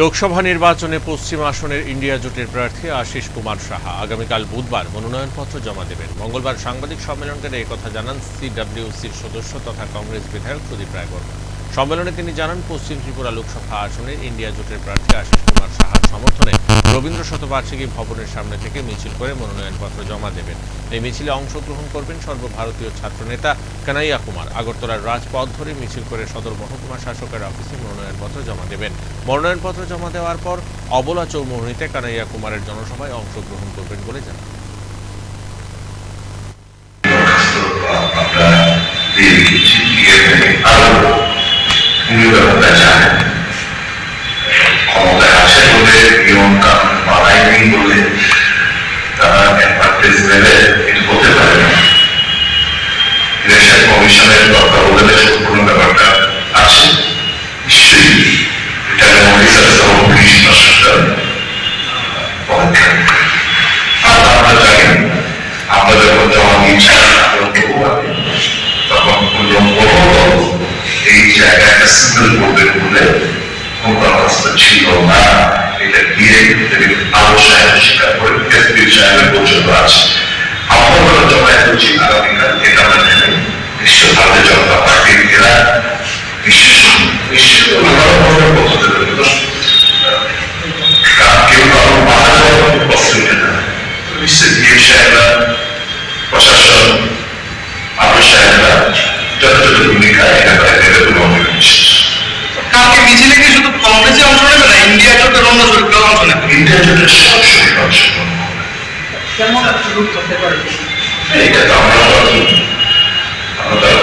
লোকসভা নির্বাচনে পশ্চিম আসনের ইন্ডিয়া জোটের প্রার্থী আশিস কুমার সাহা আগামীকাল বুধবার মনোনয়নপত্র জমা দেবেন। মঙ্গলবার সাংবাদিক সম্মেলনকে এই কথা জানান সিডব্লিউসির সদস্য তথা কংগ্রেস বিধায়ক প্রদীপ রায় বর্মা সম্মেলনে তিনি জানান, পশ্চিম ত্রিপুরা লোকসভা আসনে ইন্ডিয়া জোটের প্রার্থী আশিস কুমার সাহার সমর্থনে রবীন্দ্র শতবার্ষিকী ভবনের সামনে থেকে মিছিল করে মনোনয়নপত্র জমা দেবেন। এই মিছিলে অংশগ্রহণ করবেন সর্বভারতীয় ছাত্রনেতা কানাইয়া কুমার। আগরতলার রাজপথ ধরে মিছিল করে সদর মহকুমা শাসকের অফিসে মনোনয়নপত্র জমা দেবেন। মনোনয়নপত্র জমা দেওয়ার পর অবলা চৌমুহনীতে কানাইয়া কুমারের জনসভায় অংশগ্রহণ করবেন বলে জানান। অ্যাডভান্টেজ নেবে এটা হতে পারে না ইলেকশন কমিশনের তত্ত্বাবধানে সম্পূর্ণ ব্যাপারটা আছে? নিশ্চয়ই। রিটার্নিং অফিসার সহ পুলিশ প্রশাসন জমা দিয়েছি তখন এই জায়গাটা সিঙ্গেল বলে কোনো ছিল না। এটা দিয়ে জানি বিশ্ব ভারতীয় জনতা পার্টির এরা বিশ্ব বিশ্ব কেউ কারও অসুবিধা না নিশ্চয়ই ডিএম প্রশাসন আবু সাহেবরা যথাযথ ভূমিকা এই ব্যাপারে নেবে মনে শুধু কংগ্রেসে অংশ নেবে না ইন্ডিয়া জোটের অন্য শরীররাও অংশ নেবে ইন্ডিয়া করতে পারে এটা তো আমরা Okay.